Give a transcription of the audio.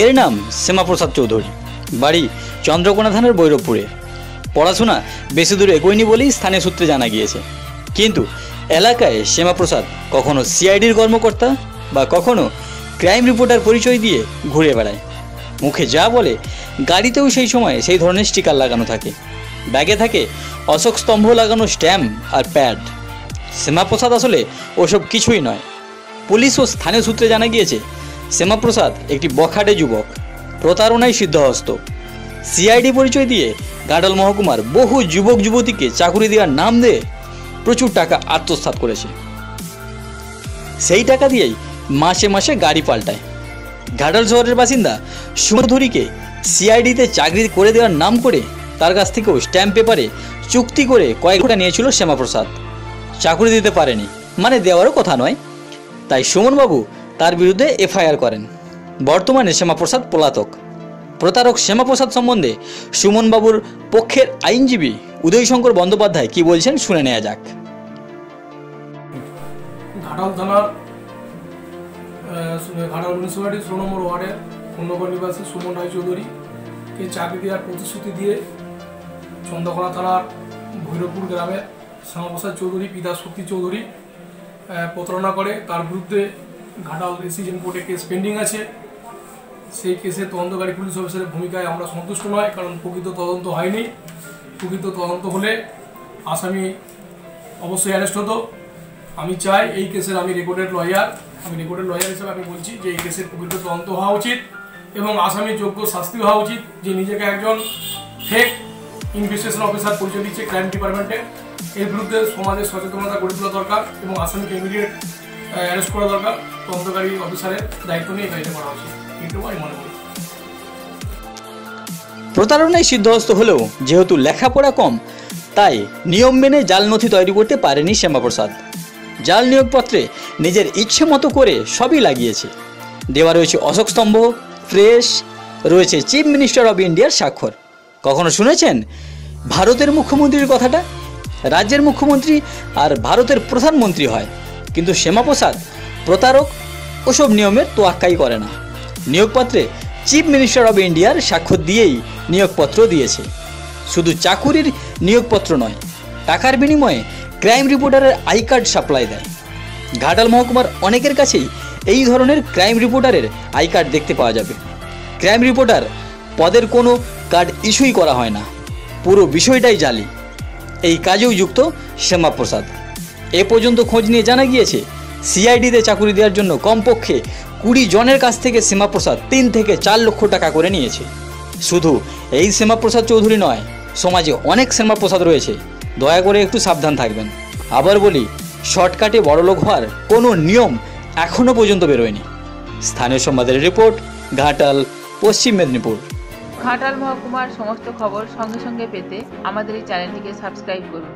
এর নাম শ্যামাপ্রসাদ চৌধুরী। বাড়ি চন্দ্রকোনা থানার বৈরবপুরে পড়াশোনা বেশি দূর এগোয়নি বলেই স্থানীয় সূত্রে জানা গিয়েছে। কিন্তু এলাকায় শ্যামাপ্রসাদ কখনো সিআইডির কর্মকর্তা বা কখনো ক্রাইম রিপোর্টার পরিচয় দিয়ে ঘুরে বেড়ায়। মুখে যা বলে, গাড়িতেও সেই সময় সেই ধরনের স্টিকার লাগানো থাকে। ব্যাগে থাকে অশোক স্তম্ভ লাগানো স্ট্যাম্প আর প্যাড। শ্যামাপ্রসাদ আসলে ওসব কিছুই নয়। পুলিশ ও স্থানীয় সূত্রে জানা গিয়েছে শ্যামাপ্রসাদ একটি বখাটে যুবক, প্রতারণায় সিদ্ধহস্ত। সিআইডি পরিচয় দিয়ে গাডাল মহকুমার বহু যুবক যুবতীকে চাকুরি দেওয়ার নাম দিয়ে প্রচুর টাকা আত্মসাৎ করেছে। সেই টাকা দিয়েই মাসে মাসে গাড়ি পাল্টায়। ঘাটাল শহরের বাসিন্দা সুমধুরীকে সিআইডিতে চাকরি করে দেওয়ার নাম করে তার কাছ থেকেও স্ট্যাম্প পেপারে চুক্তি করে কয়েক টাকা নিয়েছিল শ্যামাপ্রসাদ। চাকরি দিতে পারেনি মানে দেওয়ারও কথা নয়। তাই সুমনবাবু তার বিরুদ্ধে এফআইআর করেন। বর্তমানে শ্যামাপ্রসাদ পলাতক। প্রতারক শ্যামাপ্রসাদ সম্বন্ধে সুমনবাবুর পক্ষের আইনজীবী উদয়শঙ্কর বন্দ্যোপাধ্যায় কি বলছেন শুনে নেওয়া যাক। ঘাটাল থানার ঘাটাল মিউনিসিপ্যালিটি ষোলো নম্বর ওয়ার্ডের পূর্ণগর নিবাসী সুমন রায়চৌধুরীকে চাকরি দেওয়ার প্রতিশ্রুতি দিয়ে চন্দ্রকোনা থানার ভৈরবপুর গ্রামের শ্যামাপ্রসাদ চৌধুরী, পিতা শক্তি চৌধুরী প্রতারণা করে। তার বিরুদ্ধে ঘাটাল রেসিডেন্ট কোর্টে কেস পেন্ডিং আছে। সেই কেসে তদন্তকারী পুলিশ অফিসারের ভূমিকায় আমরা সন্তুষ্ট নয়, কারণ প্রকৃত তদন্ত হয়নি। প্রকৃত তদন্ত হলে আসামি অবশ্যই অ্যারেস্ট হতো। আমি চাই এই কেসের আমি রেকর্ডেড লয়ার আমি রেকর্ডেড লয়ার হিসেবে আমি বলছি যে এই কেসের প্রকৃত তদন্ত হওয়া উচিত এবং আসামি যোগ্য শাস্তি হওয়া উচিত। যে নিজেকে একজন ফেক ইনভেস্টিগেশন অফিসার পরিচয় দিচ্ছে ক্রাইম ডিপার্টমেন্টে এর বিরুদ্ধে সমাজের সচেতনতা গড়ে তোলা দরকার এবং আসামিকে ইমিডিয়েট অ্যারেস্ট করা দরকার। তদন্তকারী অফিসারের দায়িত্ব নিয়ে কাজটা করা উচিত এটুকু আমি মনে করি প্রতারণায় সিদ্ধহস্ত হলেও যেহেতু লেখাপড়া কম, তাই নিয়ম মেনে জাল নথি তৈরি করতে পারেনি শ্যামাপ্রসাদ। জাল নিয়োগপত্রে নিজের ইচ্ছে মতো করে সবই লাগিয়েছে। দেওয়া রয়েছে অশোক স্তম্ভ, ফ্রেশ, রয়েছে চিফ মিনিস্টার অব ইন্ডিয়ার স্বাক্ষর। কখনো শুনেছেন ভারতের মুখ্যমন্ত্রীর কথাটা? রাজ্যের মুখ্যমন্ত্রী আর ভারতের প্রধানমন্ত্রী হয়। কিন্তু শ্যামাপ্রসাদ প্রতারক ওসব নিয়মের তোয়াক্কাই করে না। নিয়োগপত্রে চিফ মিনিস্টার অব ইন্ডিয়ার স্বাক্ষর দিয়েই নিয়োগপত্র দিয়েছে। শুধু চাকুরির নিয়োগপত্র নয়, টাকার বিনিময়ে ক্রাইম রিপোর্টারের আই কার্ড সাপ্লাই দেয়। ঘাটাল মহকুমার অনেকের কাছেই এই ধরনের ক্রাইম রিপোর্টারের আই কার্ড দেখতে পাওয়া যাবে। ক্রাইম রিপোর্টার পদের কোনো কার্ড ইস্যুই করা হয় না। পুরো বিষয়টাই জালি। এই কাজেও যুক্ত শ্যামাপ্রসাদ। এ পর্যন্ত খোঁজ নিয়ে জানা গিয়েছে, সিআইডিতে চাকুরি দেওয়ার জন্য কমপক্ষে কুড়ি জনের কাছ থেকে শ্যামাপ্রসাদ তিন থেকে চার লক্ষ টাকা করে নিয়েছে। শুধু এই শ্যামাপ্রসাদ চৌধুরী নয়, সমাজে অনেক শ্যামাপ্রসাদ রয়েছে। দয়া করে একটু সাবধান থাকবেন। আবার বলি, শর্টকাটে বড়লোক হওয়ার কোনো নিয়ম এখনও পর্যন্ত বেরোয়নি। স্থানীয় সংবাদের রিপোর্ট, ঘাটাল, পশ্চিম মেদিনীপুর। ঘাটাল মহকুমার সমস্ত খবর সঙ্গে সঙ্গে পেতে আমাদের এই চ্যানেলটিকে সাবস্ক্রাইব করুন।